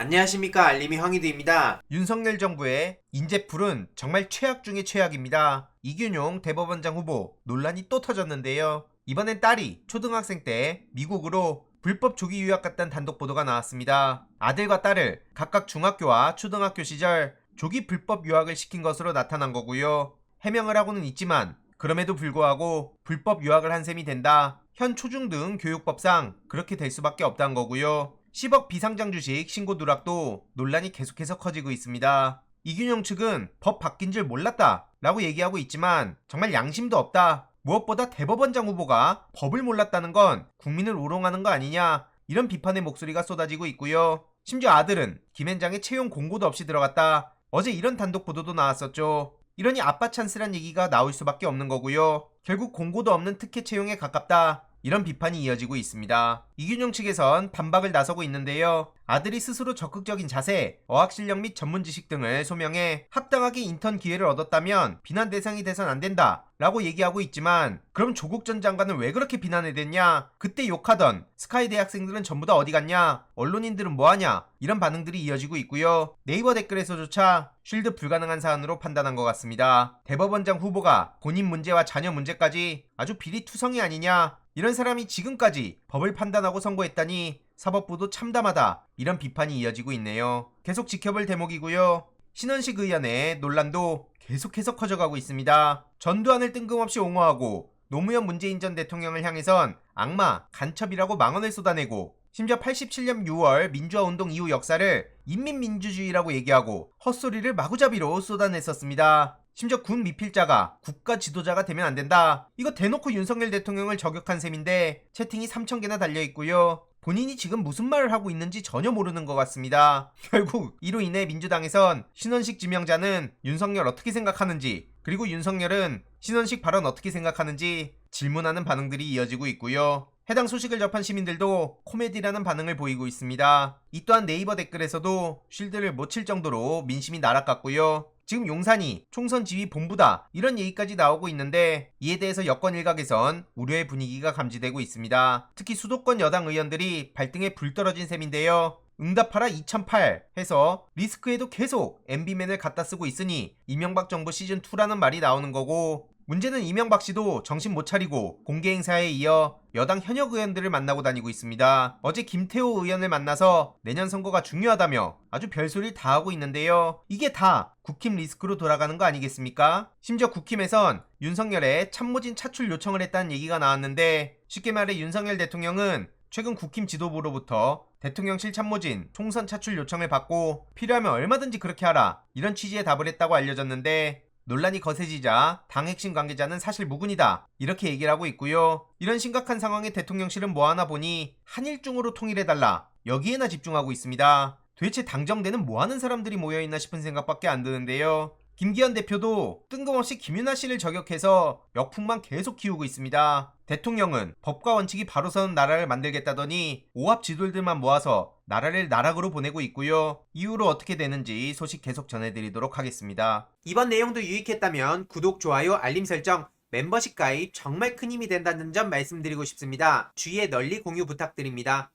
안녕하십니까 알림이 황희두입니다. 윤석열 정부의 인재풀은 정말 최악 중의 최악입니다. 이균용 대법원장 후보 논란이 또 터졌는데요. 이번엔 딸이 초등학생 때 미국으로 불법 조기 유학 갔다는 단독 보도가 나왔습니다. 아들과 딸을 각각 중학교와 초등학교 시절 조기 불법 유학을 시킨 것으로 나타난 거고요. 해명을 하고는 있지만 그럼에도 불구하고 불법 유학을 한 셈이 된다. 현 초중 등 교육법상 그렇게 될 수밖에 없다는 거고요. 10억 비상장 주식 신고 누락도 논란이 계속해서 커지고 있습니다. 이균용 측은 법 바뀐 줄 몰랐다 라고 얘기하고 있지만 정말 양심도 없다. 무엇보다 대법원장 후보가 법을 몰랐다는 건 국민을 우롱하는 거 아니냐 이런 비판의 목소리가 쏟아지고 있고요. 심지어 아들은 김앤장에 채용 공고도 없이 들어갔다. 어제 이런 단독 보도도 나왔었죠. 이러니 아빠 찬스란 얘기가 나올 수밖에 없는 거고요. 결국 공고도 없는 특혜 채용에 가깝다. 이런 비판이 이어지고 있습니다. 이균용 측에선 반박을 나서고 있는데요. 아들이 스스로 적극적인 자세, 어학 실력 및 전문 지식 등을 소명해 합당하게 인턴 기회를 얻었다면 비난 대상이 돼선 안 된다. 라고 얘기하고 있지만 그럼 조국 전 장관은 왜 그렇게 비난을 했냐? 그때 욕하던 스카이 대학생들은 전부 다 어디 갔냐? 언론인들은 뭐하냐? 이런 반응들이 이어지고 있고요. 네이버 댓글에서조차 쉴드 불가능한 사안으로 판단한 것 같습니다. 대법원장 후보가 본인 문제와 자녀 문제까지 아주 비리투성이 아니냐? 이런 사람이 지금까지 법을 판단하고 선고했다니 사법부도 참담하다. 이런 비판이 이어지고 있네요. 계속 지켜볼 대목이고요. 신원식 의원의 논란도 계속해서 커져가고 있습니다. 전두환을 뜬금없이 옹호하고 노무현 문재인 전 대통령을 향해선 악마, 간첩이라고 망언을 쏟아내고 심지어 87년 6월 민주화 운동 이후 역사를 인민민주주의라고 얘기하고 헛소리를 마구잡이로 쏟아냈었습니다. 심지어 군 미필자가 국가 지도자가 되면 안 된다. 이거 대놓고 윤석열 대통령을 저격한 셈인데 채팅이 3,000개나 달려 있고요. 본인이 지금 무슨 말을 하고 있는지 전혀 모르는 것 같습니다. 결국 이로 인해 민주당에선 신원식 지명자는 윤석열 어떻게 생각하는지 그리고 윤석열은 신원식 발언 어떻게 생각하는지 질문하는 반응들이 이어지고 있고요. 해당 소식을 접한 시민들도 코미디라는 반응을 보이고 있습니다. 이 또한 네이버 댓글에서도 쉴드를 못 칠 정도로 민심이 날아갔고요. 지금 용산이 총선 지휘 본부다 이런 얘기까지 나오고 있는데 이에 대해서 여권 일각에선 우려의 분위기가 감지되고 있습니다. 특히 수도권 여당 의원들이 발등에 불 떨어진 셈인데요. 응답하라 2008 해서 리스크에도 계속 MB맨을 갖다 쓰고 있으니 이명박 정부 시즌2라는 말이 나오는 거고 문제는 이명박 씨도 정신 못 차리고 공개 행사에 이어 여당 현역 의원들을 만나고 다니고 있습니다. 어제 김태호 의원을 만나서 내년 선거가 중요하다며 아주 별소리를 다 하고 있는데요. 이게 다 국힘 리스크로 돌아가는 거 아니겠습니까? 심지어 국힘에선 윤석열의 참모진 차출 요청을 했다는 얘기가 나왔는데 쉽게 말해 윤석열 대통령은 최근 국힘 지도부로부터 대통령 실 참모진 총선 차출 요청을 받고 필요하면 얼마든지 그렇게 하라 이런 취지의 답을 했다고 알려졌는데 논란이 거세지자 당 핵심 관계자는 사실 무근이다 이렇게 얘기를 하고 있고요. 이런 심각한 상황에 대통령실은 뭐하나 보니 한일중으로 통일해달라 여기에나 집중하고 있습니다. 도대체 당정대는 뭐하는 사람들이 모여있나 싶은 생각밖에 안 드는데요. 김기현 대표도 뜬금없이 김윤아 씨를 저격해서 역풍만 계속 키우고 있습니다. 대통령은 법과 원칙이 바로 서는 나라를 만들겠다더니 오합 지돌들만 모아서 나라를 나락으로 보내고 있고요. 이후로 어떻게 되는지 소식 계속 전해드리도록 하겠습니다. 이번 내용도 유익했다면 구독, 좋아요, 알림 설정, 멤버십 가입 정말 큰 힘이 된다는 점 말씀드리고 싶습니다. 주위에 널리 공유 부탁드립니다.